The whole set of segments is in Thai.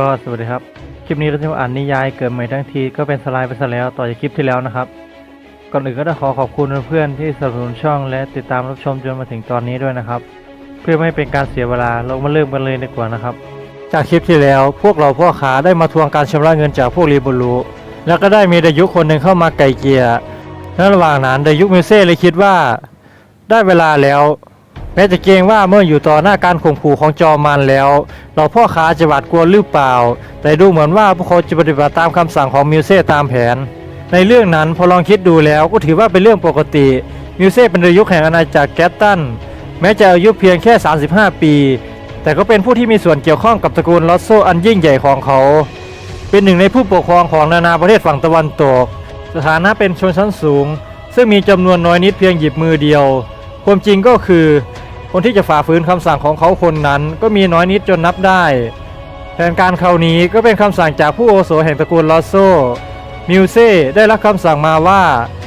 ก็สวัสดีครับ คลิปนี้เราจะมาอ่านนิยายเกิดใหม่ทั้งทีก็เป็นสไลด์ไปซะแล้วต่อจากคลิปที่แล้วนะครับ ก่อนอื่นก็ต้องขอขอบคุณเพื่อนๆที่สนับสนุนช่องและติดตามรับชมจนมาถึงตอนนี้ด้วยนะครับ เพื่อไม่ให้เป็นการเสียเวลาเรามาเริ่มกันเลยดีกว่านะครับ จากคลิปที่แล้วพวกเราพ่อค้าได้มาทวงการชำระเงินจากพวกรีบุรุแล้วก็ได้มีดายุคนหนึ่งเข้ามาไก่เกียและระหว่างนั้นดายุมิเซ่เลยคิดว่า ได้เวลาแล้ว ม้จะเกรงว่าเมื่ออยู่ต่อหน้าการข่มขู่ของจอมันแล้ว เราพ่อค้าจะหวาดกลัวหรือเปล่า แต่ดูเหมือนว่าพวกเขาจะปฏิบัติตามคำสั่งของมิวเซ่ตามแผน ในเรื่องนั้นพอลองคิดดูแล้วก็ถือว่าเป็นเรื่องปกติ มิวเซ่เป็นระยุคแห่งอาณาจักรแกตตัน แม้จะอายุเพียงแค่ 35 ปี แต่ก็เป็นผู้ที่มีส่วนเกี่ยวข้องกับตระกูลลอสโซอันยิ่งใหญ่ของเขา เป็นหนึ่งในผู้ปกครองของนานาประเทศฝั่งตะวันตก สถานะเป็นชนชั้นสูง ซึ่งมีจำนวนน้อยนิดเพียงหยิบมือเดียว ความจริงก็คือ คนที่จะฝ่าฝืนคำสั่งของเขาคนนั้นก็มีน้อยนิดจนนับได้ แผนการคราวนี้ก็เป็นคำสั่งจากผู้โอโสแห่งตระกูลลอสโซ มิวเซ่ได้รับคำสั่งมาว่า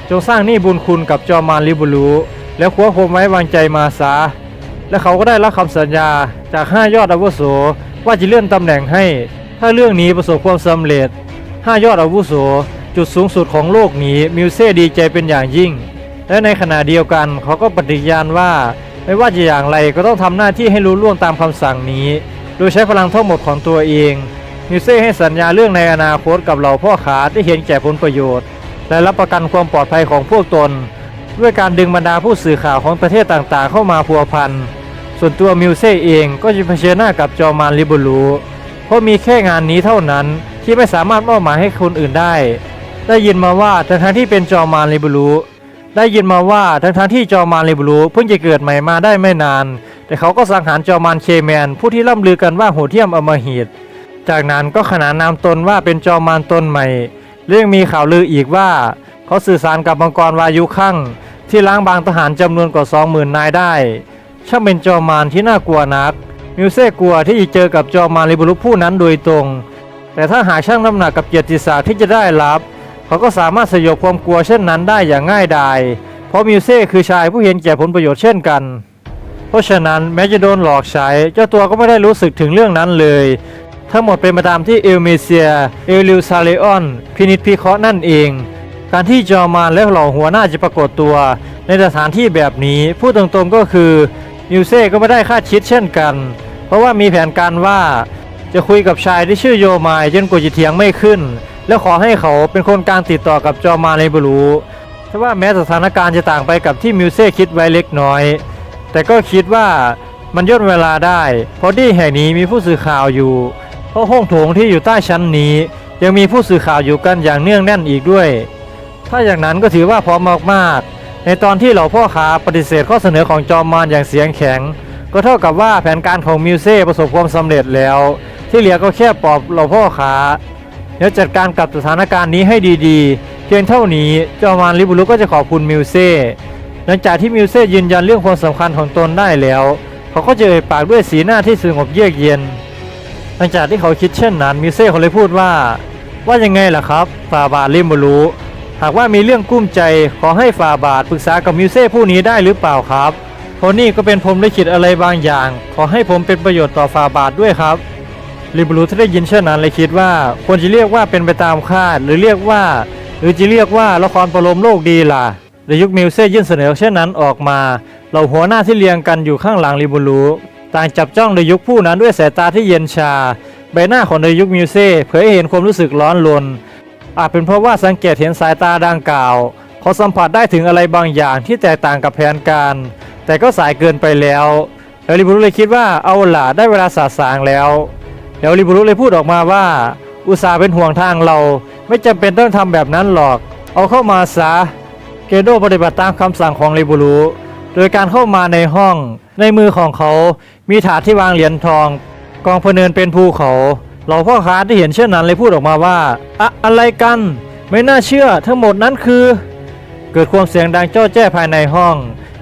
จงสร้างหนี้บุญคุณกับจอมมานลิบูรูแล้วควบคุมไว้วางใจมาซะและเขาก็ได้รับคำสัญญาจากห้ายอดอาวุโสว่าจะเลื่อนตำแหน่งให้ ถ้าเรื่องนี้ประสบความสำเร็จห้ายอดอาวุโสจุดสูงสุดของโลกนี้มิวเซ่ดีใจเป็นอย่างยิ่ง และในขณะเดียวกันเขาก็ปฏิญาณว่า ไม่ว่าจะอย่างไรก็ต้องทำหน้าที่ให้รู้ล่วงตามคำสั่งนี้ โดยใช้พลังทั้งหมดของตัวเองมิวเซ่ให้สัญญาเรื่องในอนาคตกับเหล่าพ่อค้าที่เห็นแก่ผลประโยชน์ และรับประกันความปลอดภัยของพวกตน ด้วยการดึงบรรดาผู้สื่อข่าวของประเทศต่างๆ เข้ามาพัวพัน ส่วนตัวมิวเซ่เองก็จะเผชิญหน้ากับจอมานลิบูรูเพราะมีแค่งานนี้เท่านั้นที่ไม่สามารถมอบหมายให้คนอื่นได้ ได้ยินมาว่าทั้งที่เป็นจอมานลิบูรู ได้ยินมาว่าทั้งๆที่จอมานลิบูรูเพิ่งจะเกิดใหม่มาได้ไม่นาน แต่เขาก็สังหารจอมานเคแมน ผู้ที่ล่ำลือกันว่าโหดเหี้ยมอมหิตจากนั้นก็ขนานนามตนว่าเป็นจอมานตนใหม่ เรื่องมีข่าวลืออีกว่า เขาสื่อสารกับมังกรวายุข้งที่ล้างบางทหารจำนวนกว่า20,000นายได้ช่างเป็นจอมานที่น่ากลัวนัก มิวเซ่กลัวที่จะเจอกับจอมานลิบุรุผู้นั้นโดยตรง แต่ถ้าหาช่างน้ำหนักกับเกียรติศักดิ์ที่จะได้รับ เขาก็สามารถสยบความกลัวเช่นนั้นได้อย่างง่ายดาย เพราะมิวเซ่คือชายผู้เห็นแก่ผลประโยชน์เช่นกัน เพราะฉะนั้นแม้จะโดนหลอกใช้ เจ้าตัวก็ไม่ได้รู้สึกถึงเรื่องนั้นเลย ทั้งหมดเป็นไปตามที่เอลเมเซีย เอลิวซาเลออนพินิจพิเคราะห์นั่นเอง การที่จอมานและเหล่าหัวหน้าจะปรากฏตัว ในสถานที่แบบนี้พูดตรงๆก็คือมิวเซ่ก็ไม่ได้คาดคิดเช่นกัน เพราะว่ามีแผนการว่าจะคุยกับชายที่ชื่อโยมายจนกว่าจะเถียงไม่ขึ้น แล้วขอให้เขาเป็นคนกลางติดต่อกับจอมาในบรูแต่ว่าแม้สถานการณ์จะต่างไปกับที่มิวเซ่คิดไว้เล็กน้อย แต่ก็คิดว่ามันย่นเวลาได้ เพราะที่แห่งนี้มีผู้สื่อข่าวอยู่ เพราะห้องโถงที่อยู่ใต้ชั้นนี้ ยังมีผู้สื่อข่าวอยู่กันอย่างเนื่องแน่นอีกด้วย ถ้าอย่างนั้นก็ถือว่าพร้อมมากๆ ในตอนที่เหล่าพ่อค้าปฏิเสธข้อเสนอของจอมมารอย่างเสียงแข็ง ก็เท่ากับว่าแผนการของมิวเซ่ประสบความสำเร็จแล้ว ที่เหลือก็แค่ปลอบเหล่าพ่อค้า เดี๋ยวจัดการกับสถานการณ์นี้ให้ดีๆ เพียงเท่านี้เจอมมารลิบุรุก็จะขอบคุณมิวเซ่หลังจากที่มิวเซ่ยืนยันเรื่องความสำคัญของตนได้แล้ว เขาก็จะเอ่ยปากด้วยสีหน้าที่สงบเยือกเย็น หลังจากที่เขาคิดเช่นนั้นมิวเซ่เขาเลยพูดว่า ว่ายังไงล่ะครับฝ่าบาทลิบุรุหากว่ามีเรื่องกุ้มใจขอให้ฝ่าบาทปรึกษากับมิวเซ่ผู้นี้ได้หรือเปล่าครับเพราะนี่ก็เป็นผมลิขิตอะไรบางอย่าง ขอให้ผมเป็นประโยชน์ต่อฝ่าบาทด้วยครับ ลิบรุที่ได้ยินเช่นนั้นเลยคิดว่าควรจะเรียกว่าเป็นไปตามคาด หรือเรียกว่า หรือจะเรียกว่าละครประโลมโลกดีล่ะในยุคมิวเซ่ยื่นเสนอเช่นนั้นออกมาเหล่าหัวหน้าที่เรียงกันอยู่ข้างหลังลิบุรุต่างจับจ้องในยุคผู้นั้นด้วยสายตาที่เย็นชา ใบหน้าของในยุคมิวเซ่เผยให้เห็นความรู้สึกร้อนรนอาจเป็นเพราะว่าสังเกตเห็นสายตาดังกล่าวเขาสัมผัสได้ถึงอะไรบางอย่างที่แตกต่างกับแผนการ แต่ก็สายเกินไปแล้วแล้วลิบุรุเลยคิดว่าเอาล่ะได้เวลาสาสางแล้ว แล้วลิบุรุเลยพูดออกมาว่า อุตส่าห์เป็นห่วงทางเรา ไม่จำเป็นต้องทำแบบนั้นหรอก เอาเข้ามาซะเกโดปฏิบัติตามคำสั่งของลิบุรุโดยการเข้ามาในห้อง ในมือของเขา มีถาดที่วางเหรียญทอง กองพเนินเป็นภูเขาเราพ่อค้าที่เห็นเช่นนั้นเลยพูดออกมาว่าอะอะไรกัน ไม่น่าเชื่อ ทั้งหมดนั้นคือ เกิดความเสียงดังเจ้าแจ้ภายในห้อง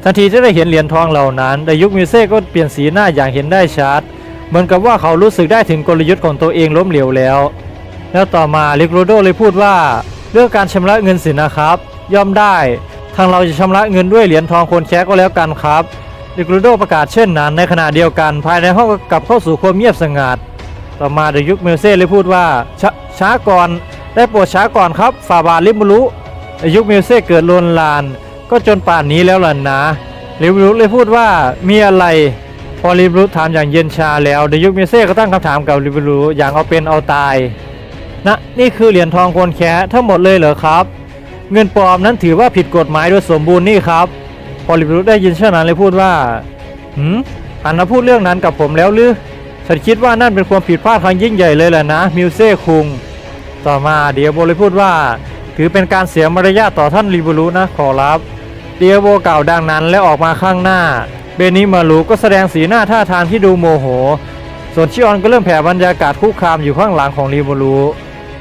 ทันทีที่ได้เห็นเหรียญทองเหล่านั้นไดยุคมิเซ่ก็เปลี่ยนสีหน้าอย่างเห็นได้ชัด เหมือนกับว่าเขารู้สึกได้ถึงกลยุทธ์ของตัวเองล้มเหลวแล้ว แล้วต่อมาลิกโรโดเลยพูดว่า เรื่องการชำระเงินสินนะครับ ย่อมได้ ทางเราจะชำระเงินด้วยเหรียญทองคนแคะก็แล้วกันครับลิกโรโดประกาศเช่นนั้น ในขณะเดียวกันภายในห้องก็กลับเข้าสู่ความเงียบสงัด ต่อมาเดยุคมิวเซ่เลยพูดว่าชช้าก่อนได้โปรดช้าก่อนครับฝ่าบาทลิบุรุเดยุคมิวเซ่เกิดลวนลาน ก็จนป่านนี้แล้วล่ะนะลิบุรุเลยพูดว่ามีอะไร พอลิบรุถามอย่างเย็นชาแล้วเดยุคมิวเซ่ก็ตั้งคำถามกับลิบรุอย่างเอาเป็นเอาตายนะนี่คือเหรียญทองคนแค้ทั้งหมดเลยเหรอครับ เงินปลอมนั้นถือว่าผิดกฎหมายโดยสมบูรณ์นี่ครับ พอลิบรุได้ยินเช่นนั้นเลยพูดว่าหืมหันมาพูดเรื่องนั้นกับผมแล้วหรือฉันคิดว่านั่นเป็นความผิดพลาดครั้งยิ่งใหญ่เลยแหละนะมิวเซ่คุงต่อมาเดียโบเลยพูดว่า ถือเป็นการเสียมารยาทต่อท่านลิบูรุนะขอรับ เดียโบกล่าวดังนั้นและออกมาข้างหน้า เบนิมารุก็แสดงสีหน้าท่าทางที่ดูโมโห ส่วนชิออนก็เริ่มแผ่บรรยากาศคุกคามอยู่ข้างหลังของลิบูรุ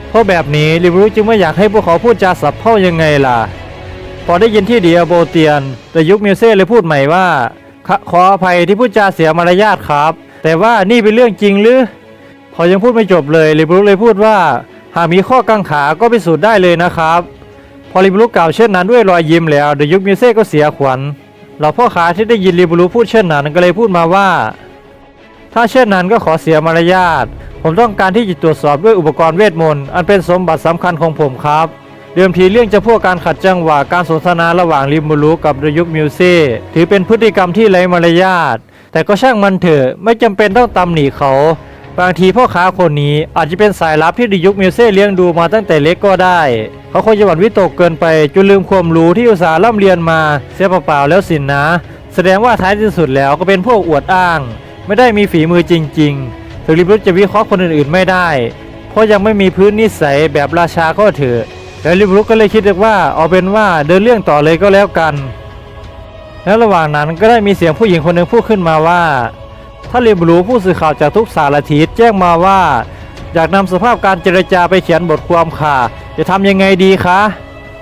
เพราะแบบนี้ลิบูรุจึงไม่อยากให้พวกเขาพูดจาสับเพ่ายังไงล่ะ พอได้ยินที่เดียโบเตียน แต่ยุคมิวเซ่เลยพูดใหม่ว่า ขอขออภัยที่พูดจาเสียมารยาทครับ แต่ว่านี่เป็นเรื่องจริงหรือเขายังพูดไม่จบเลยลิบรุเลยพูดว่า หากมีข้อกังขาก็พิสูจน์ได้เลยนะครับ พอลิบรุกกล่าวเช่นนั้นด้วยรอยยิ้มแล้วเดยุคมิวเซ่ก็เสียขวัญ เหล่าพ่อค้าที่ได้ยินลิบรุพูดเช่นนั้นก็เลยพูดมาว่า ถ้าเช่นนั้นก็ขอเสียมารยาท ผมต้องการที่จะตรวจสอบด้วยอุปกรณ์เวทมนต์อันเป็นสมบัติสำคัญของผมครับ เดิมทีเรื่องจะพวกการขัดจังหวะการสนทนาระหว่างริมูรุกับเดยุคมิวเซ่ถือเป็นพฤติกรรมที่ไร้มารยาท แต่ก็ช่างมันเถอะไม่จำเป็นต้องตำหนิเขา บางทีพ่อค้าคนนี้อาจจะเป็นสายลับที่ดิยุคมิวเซ่เลี้ยงดูมาตั้งแต่เล็กก็ได้ เขาคงจะหวั่นวิตกเกินไปจนลืมความรู้ที่อุตสาห์ร่ำเรียนมาเสียเปล่าๆแล้วสินนะ แสดงว่าท้ายที่สุดแล้วก็เป็นพวกอวดอ้าง ไม่ได้มีฝีมือจริงๆถึงริบรุจะวิเคราะห์คนอื่นๆไม่ได้ เพราะยังไม่มีพื้นนิสัยแบบราชาก็เถอะแล้วริบรุก็เลยคิดว่าเอาเป็นว่าเดินเรื่องต่อเลยก็แล้วกัน แล้วระหว่างนั้นก็ได้มีเสียงผู้หญิงคนหนึ่งพูดขึ้นมาว่า ถ้าเรียบรู้ผู้สื่อข่าวจากทุกสารทิศแจ้งมาว่า อยากนำสภาพการเจรจาไปเขียนบทความค่ะ จะทำยังไงดีคะ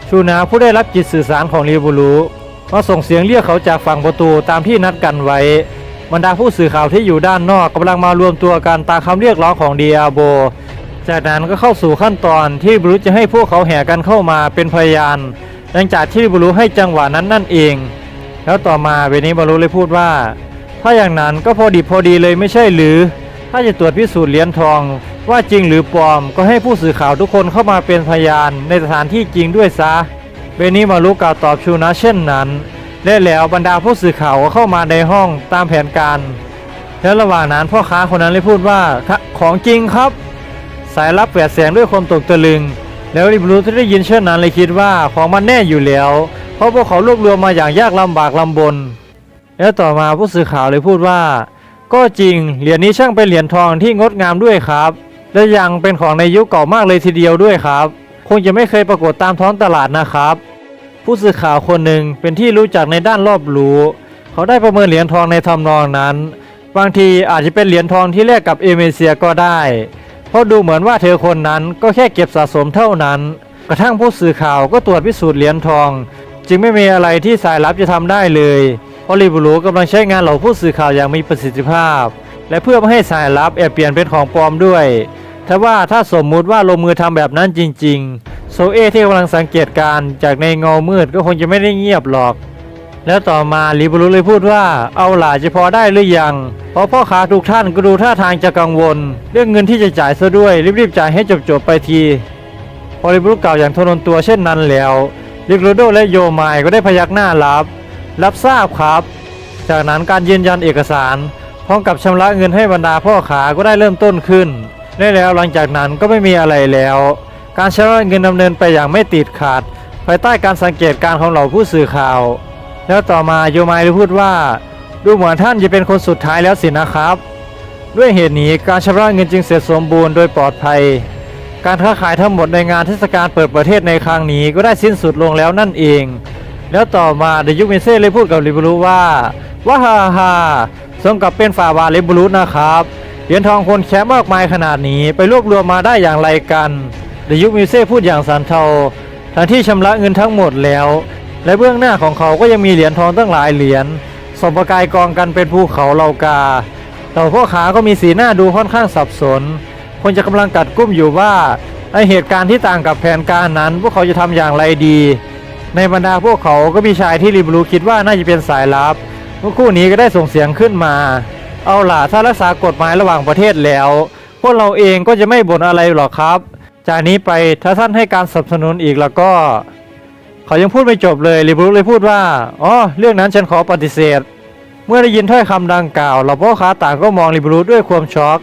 ชูนาผู้ได้รับจิตสื่อสารของเรียบรู้มาส่งเสียงเรียกเขาจากฝั่งประตูตามที่นัดกันไว้บรรดาผู้สื่อข่าวที่อยู่ด้านนอกกำลังมารวมตัวกันตามคำเรียกร้องของเดียโบ จากนั้นก็เข้าสู่ขั้นตอนที่บรูจะให้พวกเขาแห่กันเข้ามาเป็นพยานหลังจากที่บรูให้จังหวะนั้นนั่นเอง แล้วต่อมาเวนี้บรูเลยพูดว่า ถ้าอย่างนั้นก็พอดีพอดีเลยไม่ใช่หรือ ถ้าจะตรวจพิสูจน์เหรียญทอง ว่าจริงหรือปลอม ก็ให้ผู้สื่อข่าวทุกคนเข้ามาเป็นพยานในสถานที่จริงด้วยซะเวนี้มารู้กล่าวตอบชูนะเช่นนั้นและแล้วบรรดาผู้สื่อข่าวก็เข้ามาในห้องตามแผนการ แล้วระหว่างนั้นพ่อค้าคนนั้นเลยพูดว่า"ของจริงครับ สายลับแปดแสงด้วยความตกตะลึง แล้วริบรูที่ได้ยินเช่นนั้นเลยคิดว่าของมันแน่อยู่แล้ว เพราะพวกเขารวบรวมมาอย่างยากลำบากลำบน แล้วต่อมาผู้สื่อข่าวเลยพูดว่า ก็จริงเหรียญนี้ช่างเป็นเหรียญทองที่งดงามด้วยครับ และยังเป็นของในยุคเก่ามากเลยทีเดียวด้วยครับ คงจะไม่เคยปรากฏตามท้องตลาดนะครับ ผู้สื่อข่าวคนหนึ่งเป็นที่รู้จักในด้านรอบรู้ เขาได้ประเมินเหรียญทองในทำนองนั้น บางทีอาจจะเป็นเหรียญทองที่แลกกับเอเมเซียก็ได้ เพราะดูเหมือนว่าเธอคนนั้นก็แค่เก็บสะสมเท่านั้น กระทั่งผู้สื่อข่าวก็ตรวจพิสูจน์เหรียญทอง จึงไม่มีอะไรที่สายลับจะทำได้เลย พราะลิบูรูกำลังใช้งานเหล่าผู้สื่อข่าวอย่างมีประสิทธิภาพ และเพื่อไม่ให้สายลับแอบเปลี่ยนเป็นของปลอมด้วยแต่ว่าถ้าสมมุติว่าลงมือทำแบบนั้นจริง ๆ โซเอที่กำลังสังเกตการจากในเงามืดก็คงจะไม่ได้เงียบหรอก แล้วต่อมาลิบรูเลยพูดว่าเอาหล่ะจะพอได้หรือยัง เพราะพ่อค้าทุกท่านก็ดูท่าทางจะกังวล เรื่องเงินที่จะจ่ายซะด้วยรีบๆจ่ายให้จบๆไปทีพอลิบรูกล่าวอย่างทนนตัวเช่นนั้นแล้วลิกโรโดและโยมายก็ได้พยักหน้ารับ รับทราบครับ จากนั้นการยืนยันเอกสาร พร้อมกับชำระเงินให้บรรดาพ่อค้าก็ได้เริ่มต้นขึ้นได้แล้วหลังจากนั้นก็ไม่มีอะไรแล้ว การชำระเงินดำเนินไปอย่างไม่ติดขัดภายใต้การสังเกตการของเหล่าผู้สื่อข่าว แล้วต่อมาโยมายได้พูดว่า ดูเหมือนท่านจะเป็นคนสุดท้ายแล้วสินะครับ ด้วยเหตุนี้การชำระเงินจึงเสร็จสมบูรณ์โดยปลอดภัย การค้าขายทั้งหมดในงานเทศกาลเปิดประเทศในครั้งนี้ก็ได้สิ้นสุดลงแล้วนั่นเอง แล้วต่อมาเดยุคเมเซ่เลยพูดกับลิบรูว่าว่าฮ่าฮ่าสมกับเป็นฝ่าบาลิบรูนะครับเหรียญทองคนแชมป์มากมายขนาดนี้ไปรวบรวมมาได้อย่างไรกันเดยุคเมเซ่พูดอย่างสันเทาทั้งที่ชำระเงินทั้งหมดแล้ว และเบื้องหน้าของเขาก็ยังมีเหรียญทองตั้งหลายเหรียญสมประกายกองกันเป็นภูเขาเหล่ากาแต่พ่อขาก็มีสีหน้าดูค่อนข้างสับสนคงจะกำลังกัดกุ้มอยู่ว่าไอเหตุการณ์ที่ต่างกับแผนการนั้น พวกเขาจะทำอย่างไรดี ในบรรดาพวกเขาก็มีชายที่ริบรูคิดว่าน่าจะเป็นสายลับเมื่อคู่นี้ก็ได้ส่งเสียงขึ้นมา เอาล่ะถ้ารักษากฎหมายระหว่างประเทศแล้ว พวกเราเองก็จะไม่บ่นอะไรหรอกครับ จากนี้ไปถ้าท่านให้การสนับสนุนอีกแล้วก็ เขายังพูดไม่จบเลยลิบรุเลยพูดว่าอ๋อเรื่องนั้นฉันขอปฏิเสธ เมื่อได้ยินถ้อยคำดังกล่าวเหล่าพ่อค้าต่างก็มองลิบรุด้วยความช็อก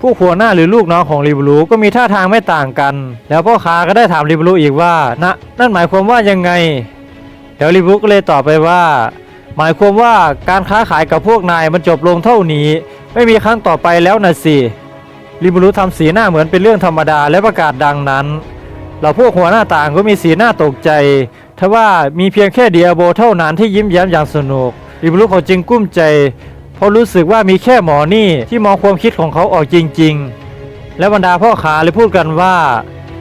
ผู้หัวหน้าหรือลูกน้องของลิบรูก็มีท่าทางไม่ต่างกัน แล้วพ่อค้าก็ได้ถามลิบรูอีกว่านะนั่นหมายความว่ายังไงเดี๋ยวลิบรูก็เลยตอบไปว่า หมายความว่าการค้าขายกับพวกนายมันจบลงเท่านี้ ไม่มีครั้งต่อไปแล้วนะสิลิบรูทำสีหน้าเหมือนเป็นเรื่องธรรมดาและประกาศดังนั้นเราพวกหัวหน้าต่างก็มีสีหน้าตกใจทว่ามีเพียงแค่เดียโบเท่านั้นที่ยิ้มแย้มอย่างสนุกลิบรูเขาจึงกุ้มใจ เพราะรู้สึกว่ามีแค่หมอนี่ที่มองความคิดของเขาออกจริง ๆ และบรรดาพ่อค้าเลยพูดกันว่า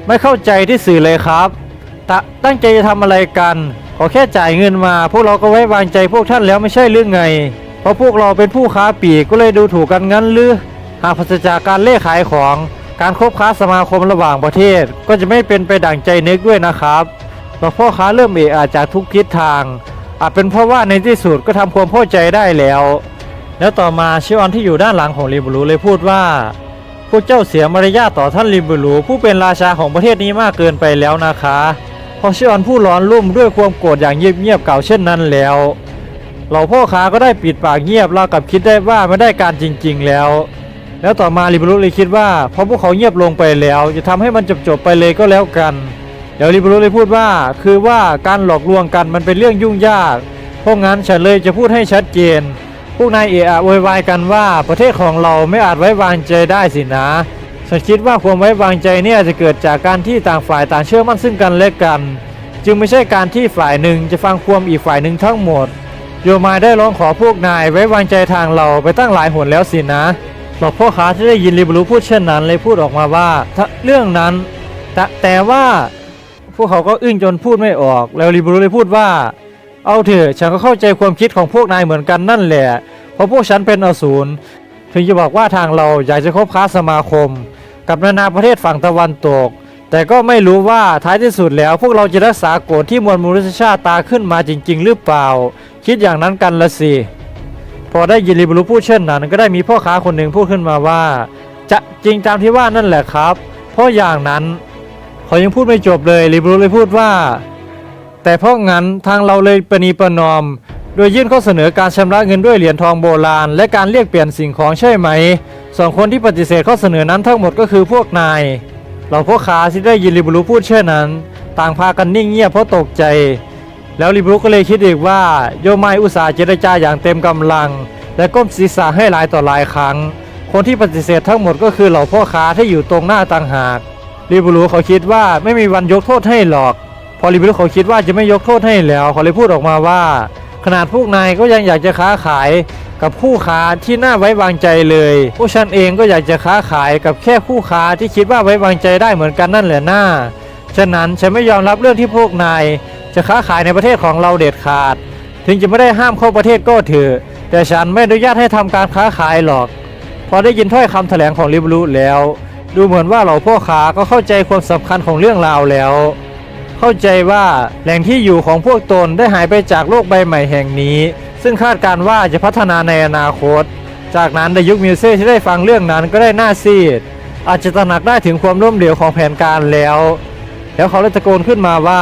ไม่เข้าใจที่สื่อเลยครับตตั้งใจจะทำอะไรกัน ขอแค่จ่ายเงินมา พวกเราก็ไว้วางใจพวกท่านแล้วไม่ใช่หรือไง เพราะพวกเราเป็นผู้ค้าปีกก็เลยดูถูกกันงั้นหรือหากปราศจากการเล่ขายของการคบค้าสมาคมระหว่างประเทศ ก็จะไม่เป็นไปดั่งใจนึกด้วยนะครับเราพ่อค้าเริ่มเอะอะจากทุกทิศทาง อาจเป็นเพราะว่าในที่สุดก็ทำความเข้าใจได้แล้ว แล้วต่อมาชิออนที่อยู่ด้านหลังของลิบูรูเลยพูดว่า พวกเจ้าเสียมารยาทต่อท่านลิบูรูผู้เป็นราชาของประเทศนี้มากเกินไปแล้วนะคะพอชิออนผู้ร้อนรุ่มด้วยความโกรธอย่างเงียบๆเก่าเช่นนั้นแล้วเหล่าพ่อค้าก็ได้ปิดปากเงียบเราวกับคิดได้ว่าไม่ได้การจริง ๆ แล้ว แล้วต่อมาลิบูรุเลยคิดว่าพอพวกเขาเงียบลงไปแล้ว จะทำให้มันจบๆไปเลยก็แล้วกันเดี๋ยวลิบูรุเลยพูดว่าคือว่าการหลอกลวงกันมันเป็นเรื่องยุ่งยากเพราะงั้นฉันเลยจะพูดให้ชัดเจน พวกนายเอะอะโวยวายกันว่าประเทศของเราไม่อาจไว้วางใจได้สินะฉันคิดว่าความไว้วางใจเนี่ยจะเกิดจากการที่ต่างฝ่ายต่างเชื่อมั่นซึ่งกันและกัน จึงไม่ใช่การที่ฝ่ายหนึ่งจะฟังความอีกฝ่ายหนึ่งทั้งหมด โยมายได้ร้องขอพวกนายไว้วางใจทางเราไปตั้งหลายหนแล้วสินะหลอกพ่อค้าที่ได้ยินลิบรูพูดเช่นนั้นเลยพูดออกมาว่าเรื่องนั้นแต่แต่ว่าพวกเขาก็อึ้งจนพูดไม่ออก แล้วลิบรูเลยพูดว่า เอาเถอะฉันก็เข้าใจความคิดของพวกนายเหมือนกันนั่นแหละ เพราะพวกฉันเป็นอสูรถึงจะบอกว่าทางเราอยากจะคบค้าสมาคม กับนานาประเทศฝั่งตะวันตก แต่ก็ไม่รู้ว่าท้ายที่สุดแล้ว พวกเราจะรักษาโกฎที่มวลมนุษยชาติตาขึ้นมาจริง ๆ หรือเปล่า คิดอย่างนั้นกันละสิพอได้ยินลิบรูพูดเช่นนั้น ก็ได้มีพ่อค้าคนหนึ่งพูดขึ้นมาว่า จะจริงตามที่ว่านั่นแหละครับ เพราะอย่างนั้นเขายังพูดไม่จบเลยลิบรูเลยพูดว่า แต่เพราะงั้นทางเราเลยประนีประนอม โดยยื่นข้อเสนอการชำระเงินด้วยเหรียญทองโบราณ และการเรียกเปลี่ยนสิ่งของใช่ไหมสองคนที่ปฏิเสธข้อเสนอนั้นทั้งหมดก็คือพวกนายเราพ่อค้าที่ได้ยินลิบรูพูดเช่นนั้น ต่างพากันนิ่งเงียบเพราะตกใจ แล้วลิบรูก็เลยคิดอีกว่าโยมายอุตส่าห์เจรจาอย่างเต็มกำลัง และก้มศีรษะให้หลายต่อหลายครั้ง คนที่ปฏิเสธทั้งหมดก็คือเหล่าพ่อค้าที่อยู่ตรงหน้าต่างหากลิบรูเขาคิดว่าไม่มีวันยกโทษให้หรอก พอลิบรูเขาคิดว่าจะไม่ยกโทษให้แล้วเขาเลยพูดออกมาว่า ขนาดพวกนายก็ยังอยากจะค้าขายกับคู่ค้าที่น่าไว้วางใจเลยพวกฉันเองก็อยากจะค้าขายกับแค่คู่ค้าที่คิดว่าไว้วางใจได้เหมือนกันนั่นแหละน้า ฉะนั้นฉันไม่ยอมรับเรื่องที่พวกนาย จะค้าขายในประเทศของเราเด็ดขาด ถึงจะไม่ได้ห้ามเข้าประเทศก็เถอะ แต่ฉันไม่อนุญาตให้ทำการค้าขายหรอก พอได้ยินถ้อยคำแถลงของลิบรูแล้ว ดูเหมือนว่าเหล่าพ่อค้าก็เข้าใจความสำคัญของเรื่องราวแล้ว เข้าใจว่าแหล่งที่อยู่ของพวกตนได้หายไปจากโลกใบใหม่แห่งนี้ ซึ่งคาดการว่าจะพัฒนาในอนาคต จากนั้นในยุคมิวเซ่ที่ได้ฟังเรื่องนั้นก็ได้หน้าซีด อาจจะตระหนักได้ถึงความล้มเหลวของแผนการแล้ว แล้วเขาเลยตะโกนขึ้นมาว่า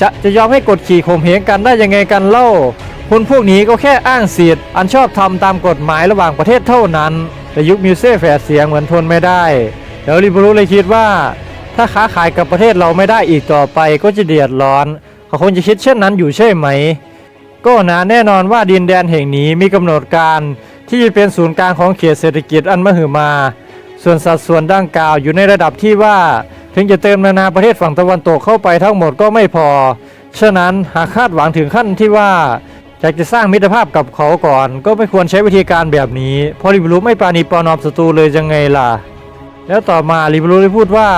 จะจะยอมให้กดขี่ข่มเหงกันได้ยังไงกันเล่าคนพวกนี้ก็แค่อ้างสิทธิ์อันชอบทำตามกฎหมายระหว่างประเทศเท่านั้น แต่ยุคมิวเซ่แฝดเสียงเหมือนทนไม่ได้ แล้วริบรูเลยคิดว่า ถ้าค้าขายกับประเทศเราไม่ได้อีกต่อไปก็จะเดือดร้อน เขาคงจะคิดเช่นนั้นอยู่ใช่ไหม ก็นะแน่นอนว่าดินแดนแห่งนี้มีกำหนดการที่จะเป็นศูนย์กลางของเขตเศรษฐกิจอันมหึมา ส่วนสัดส่วนดังกล่าวอยู่ในระดับที่ว่า ถึงจะเติมนานาประเทศฝั่งตะวันตกเข้าไปทั้งหมดก็ไม่พอ ฉะนั้นหากคาดหวังถึงขั้นที่ว่าอยากจะสร้างมิตรภาพกับเขาก่อน ก็ไม่ควรใช้วิธีการแบบนี้ เพราะริบรูไม่ปราณีปรนอมศัตรูเลยยังไงล่ะ แล้วต่อมาริบรูได้พูดว่า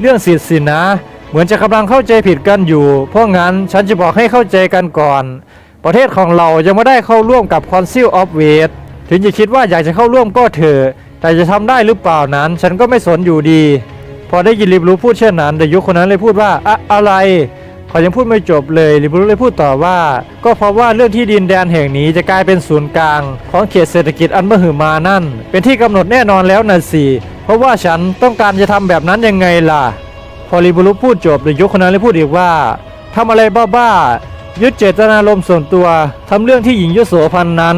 เรื่องสิทธิ์สินะ เหมือนจะกำลังเข้าใจผิดกันอยู่ เพราะงั้นฉันจะบอกให้เข้าใจกันก่อน ประเทศของเรายังไม่ได้เข้าร่วมกับ Council of w a s t ถึงจะคิดว่าอยากจะเข้าร่วมก็เถอะแต่จะทำได้หรือเปล่านั้น ฉันก็ไม่สนอยู่ดี พอได้ยินริบรูพูดเช่นนั้นเดยุคคนนั้นเลยพูดว่าอะอะไรเขายังพูดไม่จบเลยริบรูเลยพูดต่อว่า ก็เพราะว่าเรื่องที่ดินแดนแห่งนี้จะกลายเป็นศูนย์กลาง ของเขตเศรษฐกิจอันมหึมานั่น เป็นที่กำหนดแน่นอนแล้วนะสิ เพราะว่าฉันต้องการจะทำแบบนั้นยังไงล่ะ พอริบุรุพูดจบเดยุคคนนั้นเลยพูดอีกว่าทำอะไรบ้าๆยึดเจตนารมณ์ส่วนตัวทำเรื่องที่หญิงยโสพันนั้น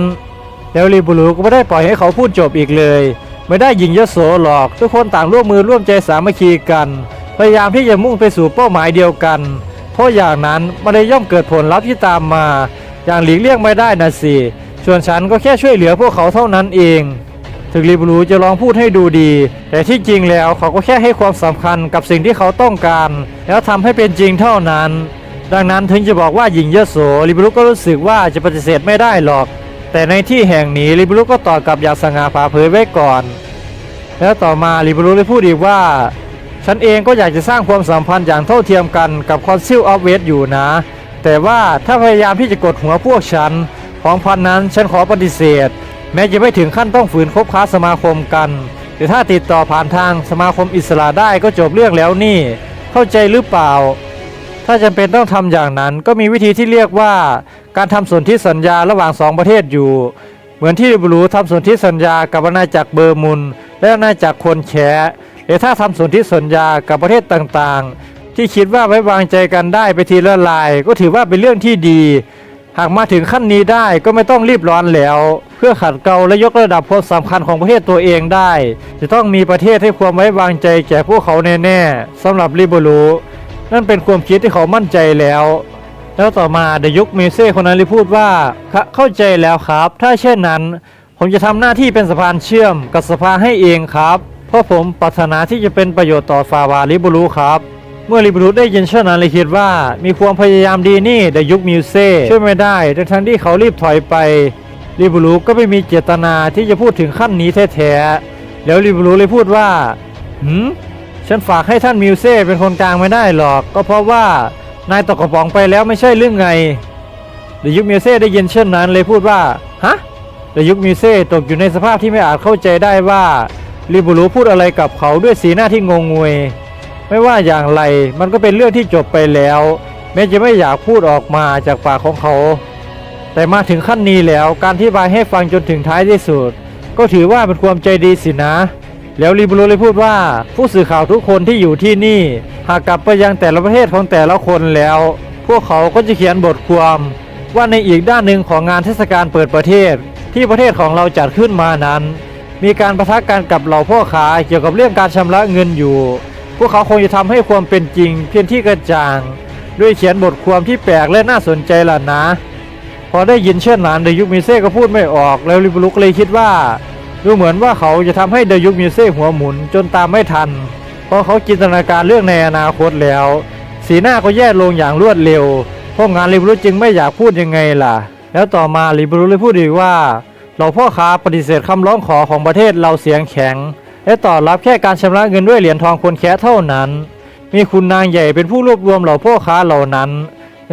แล้วริบุรุก็ไม่ได้ปล่อยให้เขาพูดจบอีกเลย ไม่ได้หญิงยโสหรอก ทุกคนต่างร่วมมือร่วมใจสามัคคีกัน พยายามที่จะมุ่งไปสู่เป้าหมายเดียวกัน เพราะอย่างนั้นมันเลยย่อมเกิดผลลัพธ์ที่ตามมา อย่างหลีกเลี่ยงไม่ได้นะสิส่วนฉันก็แค่ช่วยเหลือพวกเขาเท่านั้นเอง ถึงริบรูจะลองพูดให้ดูดี แต่ที่จริงแล้วเขาก็แค่ให้ความสำคัญกับสิ่งที่เขาต้องการ แล้วทำให้เป็นจริงเท่านั้น ดังนั้นถึงจะบอกว่าหญิงเยโสริบรูก็รู้สึกว่าจะปฏิเสธไม่ได้หรอก แต่ในที่แห่งนี้ริบรูก็ตอบกลับอย่างสง่าผ่าเผยไว้ก่อน แล้วต่อมาริบรูได้พูดอีกว่า ฉันเองก็อยากจะสร้างความสัมพันธ์อย่างเท่าเทียมกันกับคอนซิลออฟเวสอยู่นะ แต่ว่าถ้าพยายามที่จะกดหัวพวกฉันของพันนั้นฉันขอปฏิเสธ แม้จะไม่ถึงขั้นต้องฝืนคบค้าสมาคมกัน แต่ถ้าติดต่อผ่านทางสมาคมอิสระได้ก็จบเรื่องแล้วนี่ เข้าใจหรือเปล่า ถ้าจำเป็นต้องทำอย่างนั้นก็มีวิธีที่เรียกว่า การทำสนธิสัญญาระหว่างสองประเทศอยู่ เหมือนที่บรูทำสนธิสัญญากับอาณาจักรเบอร์มุน และอาณาจักรคนแขหรือถ้าทำสนธิสัญญากับประเทศต่างๆ ที่คิดว่าไว้วางใจกันได้ไปทีละลาย ก็ถือว่าเป็นเรื่องที่ดี หากมาถึงขั้นนี้ได้ก็ไม่ต้องรีบร้อนแล้ว เพื่อขัดเกลาและยกระดับความสำคัญของประเทศตัวเองได้ จะต้องมีประเทศให้ความไว้วางใจแก่พวกเขาแน่ๆสำหรับริบรูนั่นเป็นความคิดที่เขามั่นใจแล้ว แล้วต่อมาเดยุคเมเซ่คนนั้นเลยพูดว่า"เข้าใจแล้วครับ ถ้าเช่นนั้น ผมจะทำหน้าที่เป็นสะพานเชื่อมกับสภาให้เองครับ เพราะผมปรารถนาที่จะเป็นประโยชน์ต่อฟาวาลิบรูครับ เมื่อลิบรูได้ยินเช่นนั้นเลยคิดว่า มีความพยายามดีนี่เดยุคมิวเซ่ช่วยไม่ได้ทั้งทั้งที่เขารีบถอยไปลิบรูก็ไม่มีเจตนาที่จะพูดถึงขั้นนี้แท้ๆแล้วลิบรูเลยพูดว่าหืมฉันฝากให้ท่านมิวเซ่เป็นคนกลางไม่ได้หรอก ก็เพราะว่านายตกกระป๋องไปแล้วไม่ใช่เรื่องไงเดยุคมิวเซ่ได้ยินเช่นนั้นเลยพูดว่าฮะเดยุคมิวเซ่ตกอยู่ในสภาพที่ไม่อาจเข้าใจได้ว่าลิบูรูพูดอะไรกับเขาด้วยสีหน้าที่งงงวย ไม่ว่าอย่างไรมันก็เป็นเรื่องที่จบไปแล้ว แม้จะไม่อยากพูดออกมาจากปากของเขา แต่มาถึงขั้นนี้แล้วการที่บายให้ฟังจนถึงท้ายที่สุด ก็ถือว่าเป็นความใจดีสินะ แล้วริบูโรเลยพูดว่า ผู้สื่อข่าวทุกคนที่อยู่ที่นี่ หากกลับไปยังแต่ละประเทศของแต่ละคนแล้ว พวกเขาก็จะเขียนบทความว่าในอีกด้านหนึ่งของงานเทศกาลเปิดประเทศ ที่ประเทศของเราจัดขึ้นมานั้น มีการประทะกันกับเหล่าพ่อค้าเกี่ยวกับเรื่องการชำระเงินอยู่ พวกเขาคงจะทำให้ความเป็นจริงเพียงที่กระจ่าง ด้วยเขียนบทความที่แปลกและน่าสนใจล่ะนะ พอได้ยินเช่นนั้นเดยุคมิเซ่ก็พูดไม่ออกแล้วริบุลุกเลยคิดว่าดูเหมือนว่าเขาจะทำให้เดยุคมิเซ่หัวหมุนจนตามไม่ทัน เพราะเขาจินตนาการเรื่องในอนาคตแล้ว สีหน้าก็แย่ลงอย่างรวดเร็วเพราะงานริบุลุจึงไม่อยากพูดยังไงล่ะ แล้วต่อมาริบุลุเลยพูดอีกว่า เราพ่อค้าปฏิเสธคำร้องขอของประเทศเราเสียงแข็ง และตอบรับแค่การชำระเงินด้วยเหรียญทองคนแค่เท่านั้น มีคุณนางใหญ่เป็นผู้รวบรวมเหล่าพ่อค้าเหล่านั้น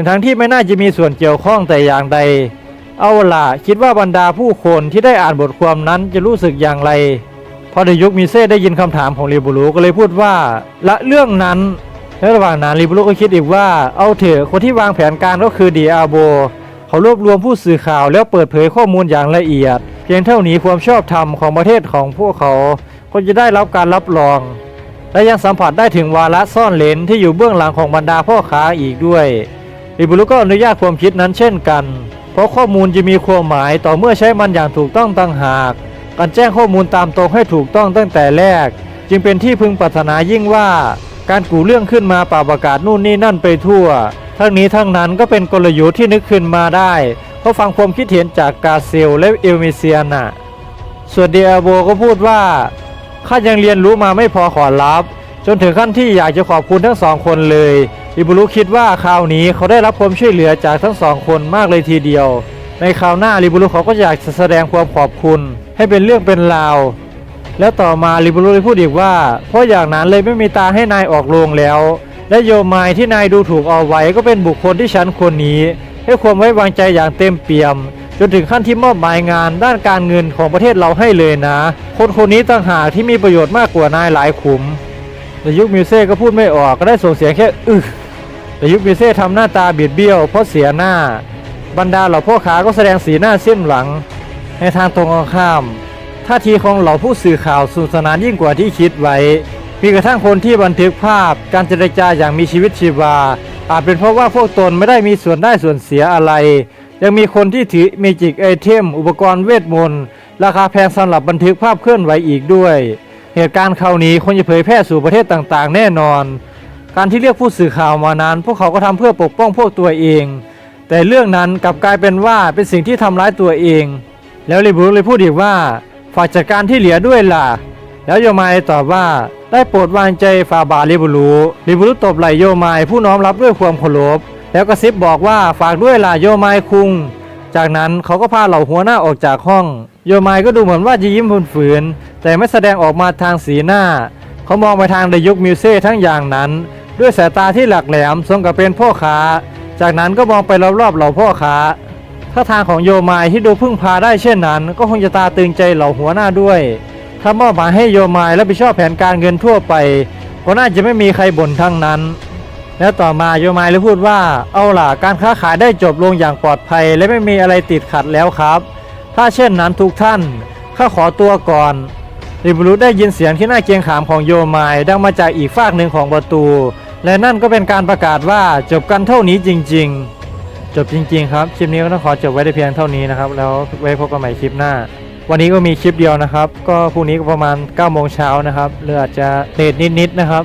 ทั้งที่ไม่น่าจะมีส่วนเกี่ยวข้องแต่อย่างใด เอาล่ะคิดว่าบรรดาผู้คนที่ได้อ่านบทความนั้นจะรู้สึกอย่างไรพอเดยุคมิเซ่ได้ยินคำถามของริบูรุก็เลยพูดว่า ละเรื่องนั้นและระหว่างนั้นริบูรุก็คิดอีกว่าเอาเถอะคนที่วางแผนการก็คือดีอาโบเขารวบรวมผู้สื่อข่าวแล้วเปิดเผยข้อมูลอย่างละเอียด เพียงเท่านี้ความชอบธรรมของประเทศของพวกเขา ก็จะได้รับการรับรอง และยังสัมผัสได้ถึงวาระซ่อนเลนที่อยู่เบื้องหลังของบรรดาพ่อค้าอีกด้วยริบูรุก็อนุญาตความคิดนั้นเช่นกัน เพราะข้อมูลจะมีความหมายต่อเมื่อใช้มันอย่างถูกต้องตั้งหาก การแจ้งข้อมูลตามตรงให้ถูกต้องตั้งแต่แรก จึงเป็นที่พึงปรารถนายิ่งว่า การกู่เรื่องขึ้นมาป่าประกาศนู่นนี่นั่นไปทั่ว ทั้งนี้ทั้งนั้นก็เป็นกลยุทธ์ที่นึกขึ้นมาได้ เพราะฟังความคิดเห็นจากกาเซลและเอลเมเซียนะส่วนเดียโบก็พูดว่า ข้ายังเรียนรู้มาไม่พอขอรับ จนถึงขั้นที่อยากจะขอบคุณทั้งสองคนเลย อิบุรุคิดว่าคราวนี้เขาได้รับความช่วยเหลือจากทั้งสองคนมากเลยทีเดียว ในคราวหน้าริบุรุเขาก็อยากแสดงความขอบคุณ ให้เป็นเรื่องเป็นราว แล้วต่อมาริบุรุได้พูดอีกว่า เพราะอย่างนั้นเลยไม่มีตาให้นายออกโรงแล้ว และโยมายที่นายดูถูกเอาไว้ก็เป็นบุคคลที่ฉันคนนี้ ให้ความไว้วางใจอย่างเต็มเปี่ยม จนถึงขั้นที่มอบหมายงานด้านการเงินของประเทศเราให้เลยนะ คนคนนี้ต่างหากที่มีประโยชน์มากกว่านายหลายขุม แต่ยุคมิวเซ่ก็พูดไม่ออกก็ได้ส่งเสียงแค่อึแต่ยุคมิวเซ่ทำหน้าตาเบียดเบี้ยวเพราะเสียหน้า บรรดาเหล่าพ่อค้าก็แสดงสีหน้าเส้นหลัง ในทางตรงกันข้ามท่าทีของเหล่าผู้สื่อข่าวสนุกสนานยิ่งกว่าที่คิดไว้มีกระทั่งคนที่บันทึกภาพการเจรจาอย่างมีชีวิตชีวา อาจเป็นเพราะว่าพวกตนไม่ได้มีส่วนได้ส่วนเสียอะไร ยังมีคนที่ถือเมจิกไอเทม อุปกรณ์เวทมนต์ราคาแพงสำหรับบันทึกภาพเคลื่อนไหวอีกด้วย เหตุการณ์คราวนี้คงจะเผยแพร่สู่ประเทศต่างๆ แน่นอน การที่เรียกผู้สื่อข่าวมานั้น พวกเขาก็ทำเพื่อปกป้องพวกตัวเอง แต่เรื่องนั้นกลับกลายเป็นว่าเป็นสิ่งที่ทำร้ายตัวเอง แล้วลิบูเลยพูดอีกว่าฝากจัดการที่เหลือด้วยล่ะ แล้วโยมายตอบว่าได้โปรดวางใจฟาบาลิบูรุลิบูรุตบไหลโยมายผู้น้อมรับด้วยความเคารพ แล้วก็ซิบบอกว่าฝากด้วยล่ะโยมายคุง จากนั้นเขาก็พาเหล่าหัวหน้าออกจากห้อง โยมายก็ดูเหมือนว่าจะยิ้มฝืนๆแต่ไม่แสดงออกมาทางสีหน้า เขามองไปทางเดยุกมิวเซ่ทั้งอย่างนั้น ด้วยสายตาที่หลักแหลมสมกับเป็นพ่อค้า จากนั้นก็มองไปรอบๆเหล่าพ่อค้าถ้าทางของโยมายที่ดูพึ่งพาได้เช่นนั้น ก็คงจะตาตึงใจเหล่าหัวหน้าด้วย ถ้ามอบหมายให้โยมายรับผิดชอบแผนการเงินทั่วไป ก็น่าจะไม่มีใครบ่นทั้งนั้น แล้วต่อมาโยมายเลยพูดว่า เอาล่ะการค้าขายได้จบลงอย่างปลอดภัย และไม่มีอะไรติดขัดแล้วครับ ถ้าเช่นนั้นทุกท่านข้าขอตัวก่อนริบรุได้ยินเสียงที่น่าเกรงขามของโยมายดังมาจากอีกฝากหนึ่งของประตู และนั่นก็เป็นการประกาศว่าจบกันเท่านี้จริง ๆ จบจริง ๆ ครับคลิปนี้ก็ต้องขอจบไว้ได้เพียงเท่านี้นะครับ แล้วไว้พบกันใหม่คลิปหน้า วันนี้ก็มีคลิปเดียวนะครับ ก็พรุ่งนี้ก็ประมาณ9โมงเช้านะครับหรืออาจจะเลทนิดๆนะครับ